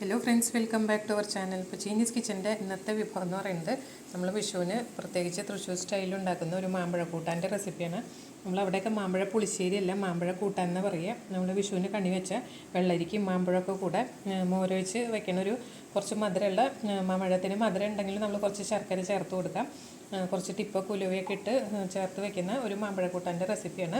Hello friends welcome back to our channel ഇപ്പോൾ Chinese കിച്ചന്റെ ഇന്നത്തെ വിഭവം എന്ന് പറയുന്നത് നമ്മൾ വിഷുവിന് പ്രത്യേകിച്ച് തൃശ്ശൂർ സ്റ്റൈലിൽ ഉണ്ടാക്കുന്ന ഒരു മാമ്പഴ കൂട്ടാന്റെ റെസിപ്പിയാണ് നമ്മൾ അവിടെയൊക്കെ മാമ്പഴ പുളിശ്ശേരി അല്ല മാമ്പഴ കൂട്ടാൻ എന്ന് പറയുക നമ്മൾ വിഷുവിന് കണി വെച്ച വെള്ളരിക്കും മാമ്പഴമൊക്കെ കൂടെ മോര വെച്ച് വെക്കണ ഒരു കുറച്ച് മധുരമുള്ള മാമ്പഴത്തിന് മധുരം ഉണ്ടെങ്കിൽ നമ്മൾ കുറച്ച് ശർക്കര ചേർത്ത് കൊടുക്കാം. കുറച്ച് ടിപ്പ കുലുവയൊക്കെ ഇട്ട് ചേർത്ത് വെക്കുന്ന ഒരു മാമ്പഴ കൂട്ടാന്റെ റെസിപ്പിയാണ്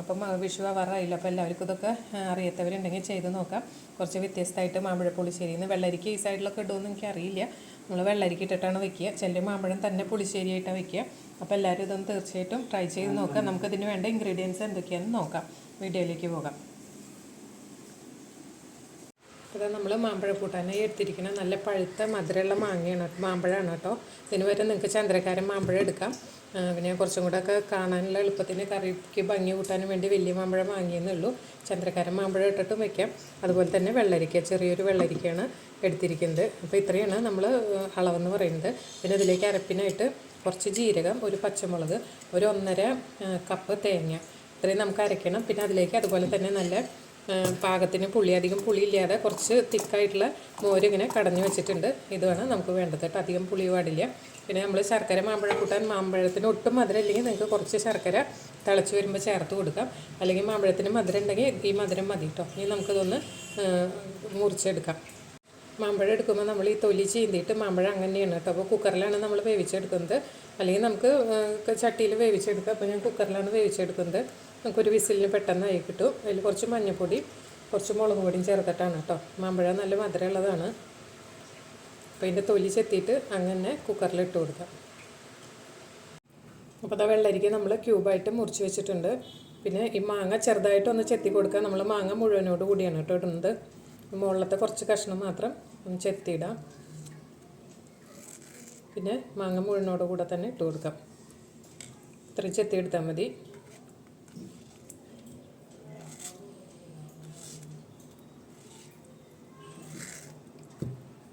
അപ്പം വിഷുവ വിഷു ആവാറായില്ല അപ്പോൾ എല്ലാവർക്കും ഇതൊക്കെ അറിയാത്തവരുണ്ടെങ്കിൽ ചെയ്ത് നോക്കാം. കുറച്ച് വ്യത്യസ്തമായിട്ട് മാമ്പഴ പുളിശ്ശേരിയിൽ നിന്ന് വെള്ളരിക്ക ഈ സൈഡിലൊക്കെ ഇടുമെന്ന് എനിക്ക് അറിയില്ല. നമ്മൾ വെള്ളരിക്ക ഇട്ടിട്ടാണ് വെക്കുക. ചില മാമ്പഴം തന്നെ പുളിശ്ശേരിയായിട്ടാണ് വെക്കുക. അപ്പോൾ എല്ലാവരും ഇതൊന്ന് തീർച്ചയായിട്ടും ട്രൈ ചെയ്ത് നോക്കാം. നമുക്കിതിന് വേണ്ട ഇൻഗ്രീഡിയൻസ് എന്തൊക്കെയാണെന്ന് നോക്കാം. വീഡിയോയിലേക്ക് പോകാം. ഇത് നമ്മൾ മാമ്പഴ കൂട്ടാനായി എടുത്തിരിക്കണം. നല്ല പഴുത്ത മധുരമുള്ള മാങ്ങയാണ് മാമ്പഴമാണ് കേട്ടോ. ഇതിന് വരെ നിങ്ങൾക്ക് ചന്ദ്രക്കാരൻ മാമ്പഴം എടുക്കാം. പിന്നെ കുറച്ചും കൂടെ ഒക്കെ കാണാനുള്ള എളുപ്പത്തിന് കറിക്ക് ഭംഗി കൂട്ടാനും വേണ്ടി വലിയ മാമ്പഴം വാങ്ങിയെന്നേ ഉള്ളൂ. ചന്ദ്രക്കാരൻ മാമ്പഴം ഇട്ടിട്ടും വയ്ക്കാം അതുപോലെ തന്നെ വെള്ളരിക്ക ചെറിയൊരു വെള്ളരിക്കയാണ് എടുത്തിരിക്കുന്നത്. അപ്പോൾ ഇത്രയാണ് നമ്മൾ അളവെന്ന് പറയുന്നത്. പിന്നെ ഇതിലേക്ക് അരപ്പിനായിട്ട് കുറച്ച് ജീരകം ഒരു പച്ചമുളക് ഒരു ഒന്നര കപ്പ് തേങ്ങ. ഇത്രയും നമുക്ക് അരയ്ക്കണം പിന്നെ അതിലേക്ക് അതുപോലെ തന്നെ നല്ല പാകത്തിന് പുളി അധികം പുളി ഇല്ലാതെ കുറച്ച് തിക്കായിട്ടുള്ള മോര് ഇങ്ങനെ കടഞ്ഞു വെച്ചിട്ടുണ്ട്. ഇതുമാണ് നമുക്ക് വേണ്ടത് കേട്ടോ. അധികം പുളി പാടില്ല. പിന്നെ നമ്മൾ ശർക്കര മാമ്പഴം കൂട്ടാൻ മാമ്പഴത്തിന് ഒട്ടും മധുരം ഇല്ലെങ്കിൽ നിങ്ങൾക്ക് കുറച്ച് ശർക്കര തിളച്ച് വരുമ്പോൾ ചേർത്ത് കൊടുക്കാം. അല്ലെങ്കിൽ മാമ്പഴത്തിന് മധുരം ഉണ്ടെങ്കിൽ ഈ മധുരം മതി കേട്ടോ. ഇനി നമുക്കിതൊന്ന് മുറിച്ചെടുക്കാം. മാമ്പഴം എടുക്കുമ്പോൾ നമ്മൾ ഈ തൊലി ചീന്തിയിട്ട് മാമ്പഴം അങ്ങനെയാണ് കേട്ടോ. അപ്പോൾ കുക്കറിലാണ് നമ്മൾ വേവിച്ചെടുക്കുന്നത്. അല്ലെങ്കിൽ നമുക്ക് ചട്ടിയിൽ വേവിച്ചെടുക്കാം. അപ്പോൾ ഞാൻ കുക്കറിലാണ് വേവിച്ചെടുക്കുന്നത്. നമുക്കൊരു വിസിലിന് പെട്ടെന്ന് ആയി കിട്ടും. അതിൽ കുറച്ച് മഞ്ഞൾപ്പൊടി കുറച്ച് മുളക് പൊടിയും ചേർത്തിട്ടാണ് കേട്ടോ. മാമ്പഴ നല്ല മധുരമുള്ളതാണ്. അപ്പോൾ ഇതിന്റെ തൊലി ചെത്തിയിട്ട് അങ്ങനെ കുക്കറിൽ ഇട്ട് കൊടുക്കാം. അപ്പോൾ അതാ വെള്ളരിക്ക നമ്മൾ ക്യൂബായിട്ട് മുറിച്ച് വെച്ചിട്ടുണ്ട്. പിന്നെ ഈ മാങ്ങ ചെറുതായിട്ടൊന്ന് ചെത്തി കൊടുക്കുക നമ്മൾ മാങ്ങ മുഴുവനോട് കൂടിയാണ് കേട്ടോ ഇടുന്നത്. മുകളിലത്തെ കുറച്ച് കഷ്ണം മാത്രം ഒന്ന് ചെത്തിയിടാം. പിന്നെ മാങ്ങ മുഴുവനോട് കൂടെ തന്നെ ഇട്ട് കൊടുക്കാം. ഇത്രയും ചെത്തി എടുത്താൽ മതി.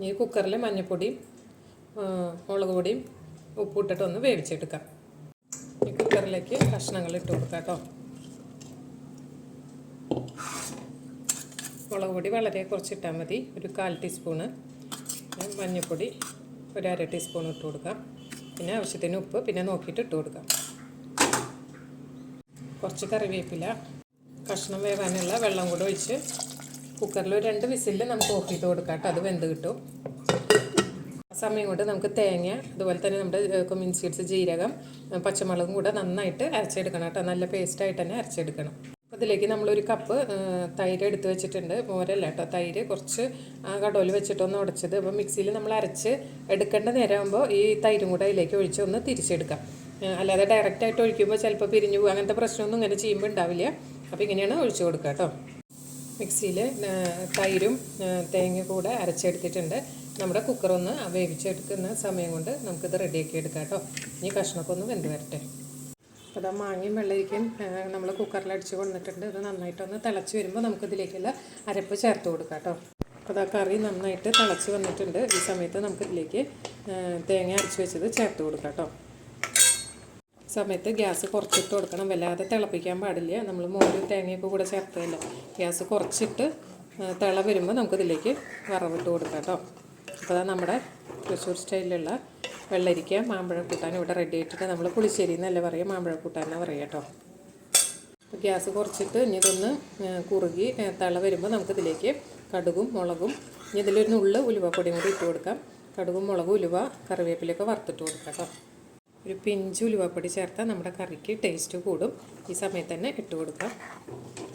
ഈ കുക്കറിൽ മഞ്ഞൾപ്പൊടിയും മുളക് പൊടിയും ഉപ്പിട്ടിട്ട് ഒന്ന് വേവിച്ചെടുക്കാം. ഈ കുക്കറിലേക്ക് കഷ്ണങ്ങൾ ഇട്ട് കൊടുക്കാം കേട്ടോ. മുളക് പൊടി വളരെ കുറച്ചിട്ടാൽ മതി. ഒരു കാൽ ടീസ്പൂണ്. മഞ്ഞൾപ്പൊടി ഒരു അര ടീസ്പൂൺ ഇട്ട് കൊടുക്കാം. പിന്നെ ആവശ്യത്തിന് ഉപ്പ് പിന്നെ നോക്കിയിട്ട് ഇട്ട് കൊടുക്കാം. കുറച്ച് കറിവേപ്പില കഷ്ണം വേവാനുള്ള വെള്ളം കൂടെ ഒഴിച്ച് കുക്കറിൽ ഒരു രണ്ട് വിസിലിൽ നമുക്ക് ഓഫ് ചെയ്ത് കൊടുക്കാം കേട്ടോ. അത് വെന്ത് കിട്ടും. ആ സമയം കൊണ്ട് നമുക്ക് തേങ്ങ അതുപോലെ തന്നെ നമ്മുടെ കൊമ്മിൻ സീഡ്സ് ജീരകം പച്ചമുളകും കൂടെ നന്നായിട്ട് അരച്ചെടുക്കണം കേട്ടോ. നല്ല പേസ്റ്റായിട്ട് തന്നെ അരച്ചെടുക്കണം. അപ്പോൾ ഇതിലേക്ക് നമ്മളൊരു കപ്പ് തൈര് എടുത്ത് വെച്ചിട്ടുണ്ട്. മോരല്ല കേട്ടോ തൈര്. കുറച്ച് ആ കടോൽ വെച്ചിട്ടൊന്ന് ഉടച്ചത്. അപ്പോൾ മിക്സിയിൽ നമ്മൾ അരച്ച് എടുക്കേണ്ട നേരമാകുമ്പോൾ ഈ തൈരും കൂടെ അതിലേക്ക് ഒഴിച്ച് ഒന്ന് തിരിച്ചെടുക്കാം. അല്ലാതെ ഡയറക്റ്റായിട്ട് ഒഴിക്കുമ്പോൾ ചിലപ്പോൾ പിരിഞ്ഞു പോകും. അങ്ങനത്തെ പ്രശ്നമൊന്നും ഇങ്ങനെ ചെയ്യുമ്പോൾ ഉണ്ടാവില്ല. അപ്പോൾ ഇങ്ങനെയാണ് ഒഴിച്ചു കൊടുക്കുക കേട്ടോ. മിക്സിയിൽ തൈരും തേങ്ങ കൂടെ അരച്ചെടുത്തിട്ടുണ്ട്. നമ്മുടെ കുക്കറൊന്ന് വേവിച്ചെടുക്കുന്ന സമയം കൊണ്ട് നമുക്കിത് റെഡിയാക്കി എടുക്കാം കേട്ടോ ഇനി കഷ്ണമൊക്കെ ഒന്ന് വെന്ത് വരട്ടെ. അപ്പോൾ ഇതാ മാങ്ങയും വെള്ളരിക്കയും നമ്മൾ കുക്കറിൽ അടിച്ച് കൊണ്ടിട്ടുണ്ട് ഇത് നന്നായിട്ടൊന്ന് തിളച്ച് വരുമ്പോൾ നമുക്കിതിലേക്കുള്ള അരപ്പ് ചേർത്ത് കൊടുക്കാം കേട്ടോ അപ്പോൾ ഇതാ കറി നന്നായിട്ട് തിളച്ച് വന്നിട്ടുണ്ട്. ഈ സമയത്ത് നമുക്കിതിലേക്ക് തേങ്ങ അരച്ച് വെച്ചത് ചേർത്ത് കൊടുക്കാം കേട്ടോ സമയത്ത് ഗ്യാസ് കുറച്ചിട്ട് കൊടുക്കണം. വല്ലാതെ തിളപ്പിക്കാൻ പാടില്ല. നമ്മൾ മോര് തേങ്ങയൊക്കെ കൂടെ ചേർത്തതല്ല? ഗ്യാസ് കുറച്ചിട്ട് തിള വരുമ്പോൾ നമുക്കിതിലേക്ക് വറവിട്ട് കൊടുക്കാം കേട്ടോ. അപ്പോൾ നമ്മുടെ തൃശ്ശൂർ സ്റ്റൈലിലുള്ള വെള്ളരിക്ക മാമ്പഴ കൂട്ടാൻ ഇവിടെ റെഡി ആയിട്ടുണ്ട്. നമ്മൾ പുളിശ്ശേരി എന്നല്ല പറയുക? മാമ്പഴ കൂട്ടാൻ പറയുക കേട്ടോ. അപ്പോൾ ഗ്യാസ് കുറച്ചിട്ട് ഇനി ഇതൊന്ന് കുറുകി തിള വരുമ്പോൾ നമുക്കിതിലേക്ക് കടുകും മുളകും ഇനി ഇതിലൊരു നുള്ള് ഉലുവപ്പൊടിയും കൂടി ഇട്ട് കൊടുക്കാം. കടുകും മുളകും ഉലുവ കറിവേപ്പിലൊക്കെ വറുത്തിട്ട് കൊടുക്കാം കേട്ടോ. ഒരു പിഞ്ച് ഉലുവപ്പൊടി ചേർത്താൽ നമ്മുടെ കറിക്ക് ടേസ്റ്റ് കൂടും. ഈ സമയത്ത് തന്നെ ഇട്ട് കൊടുക്കാം.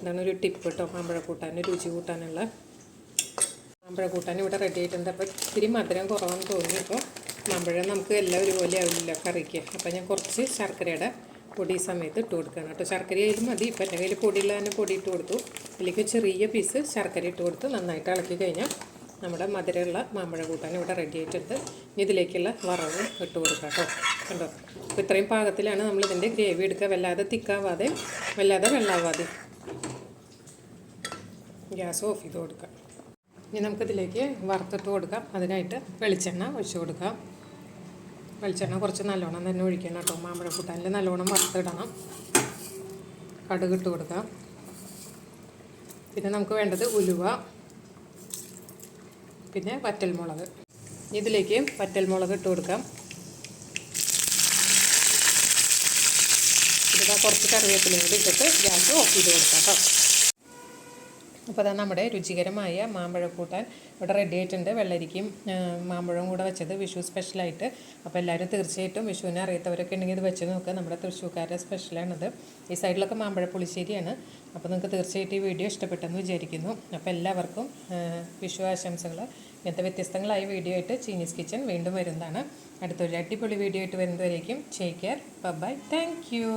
ഇതാണ് ഒരു ടിപ്പ് കേട്ടോ മാമ്പഴ കൂട്ടാൻ രുചി കൂട്ടാനുള്ള. മാമ്പഴ കൂട്ടാൻ ഇവിടെ റെഡി ആയിട്ടുണ്ട്. അപ്പോൾ ഇത്തിരി മധുരം കുറവാന്ന് തോന്നി അപ്പോൾ മാമ്പഴം നമുക്ക് എല്ലാം ഒരുപോലെ ആവില്ല കറിക്ക്. അപ്പോൾ ഞാൻ കുറച്ച് ശർക്കരയുടെ പൊടി സമയത്ത് ഇട്ട് കൊടുക്കുകയാണ് കേട്ടോ. ശർക്കര ആയാലും മതി. ഇപ്പം എന്റെ കയ്യിൽ പൊടിയുള്ള തന്നെ പൊടി ഇട്ട് കൊടുത്തു. അതിലേക്ക് ചെറിയ പീസ് ശർക്കര ഇട്ട് കൊടുത്ത് നന്നായിട്ട് ഇളക്കി കഴിഞ്ഞാൽ നമ്മുടെ മധുരമുള്ള മാമ്പഴ കൂട്ടാൻ ഇവിടെ റെഡി ആയിട്ടുണ്ട്. ഇതിലേക്കുള്ള വറവ് ഇട്ട് കൊടുക്കാം കേട്ടോ. കണ്ടോ? അപ്പോൾ ഇത്രയും പാകത്തിലാണ് നമ്മൾ ഇതിന്റെ ഗ്രേവി എടുക്കുക. വല്ലാതെ തിക്കാവാതെ വല്ലാതെ വെള്ളാവാതെ. ഗ്യാസ് ഓഫ് ചെയ്ത് കൊടുക്കാം. ഇനി നമുക്കിതിലേക്ക് വറുത്തിട്ട് കൊടുക്കാം. അതിനായിട്ട് വെളിച്ചെണ്ണ ഒഴിച്ച് കൊടുക്കാം. വെളിച്ചെണ്ണ കുറച്ച് നല്ലോണം തന്നെ ഒഴിക്കണം കേട്ടോ. മാമ്പഴ കൂട്ടാനിൽ നല്ലോണം വറുത്തിടണം. കടുക് ഇട്ട് കൊടുക്കാം. പിന്നെ നമുക്ക് വേണ്ടത് ഉലുവ. പിന്നെ വറ്റൽമുളക്. ഇതിലേക്ക് വറ്റൽമുളക് ഇട്ട് കൊടുക്കാം. ഇതാ കുറച്ച് കറിവേപ്പിലയും കൂടി ഇട്ടിട്ട് ഗ്യാസ് ഓഫ് ചെയ്ത് കൊടുക്കാം കേട്ടോ. അപ്പോൾ അതാ നമ്മുടെ രുചികരമായ മാമ്പഴം കൂട്ടാൻ ഇവിടെ റെഡി ആയിട്ടുണ്ട്. വെള്ളരിക്കും ആ, മാമ്പഴവും കൂടെ വെച്ചത് വിഷു സ്പെഷ്യലായിട്ട് അപ്പോൾ എല്ലാവരും തീർച്ചയായിട്ടും വിഷുവിനെ അറിയാത്തവരൊക്കെ ഉണ്ടെങ്കിൽ ഇത് വെച്ച് നോക്കുക നമ്മുടെ തൃശ്ശൂർക്കാരുടെ സ്പെഷ്യലാണിത് ഈ സൈഡിലൊക്കെ മാമ്പഴ പുളിശ്ശേരിയാണ് അപ്പോൾ നിങ്ങൾക്ക് തീർച്ചയായിട്ടും ഈ വീഡിയോ ഇഷ്ടപ്പെട്ടെന്ന് വിചാരിക്കുന്നു. അപ്പോൾ എല്ലാവർക്കും വിഷു ആശംസകൾ ഇങ്ങനത്തെ വ്യത്യസ്തങ്ങളായ വീഡിയോ ആയിട്ട് ചീനീസ് കിച്ചൺ വീണ്ടും വരുന്നതാണ്. അടുത്തൊരു അടിപൊളി വീഡിയോ ആയിട്ട് വരുന്നതുവരേക്കും. Take care bye thank you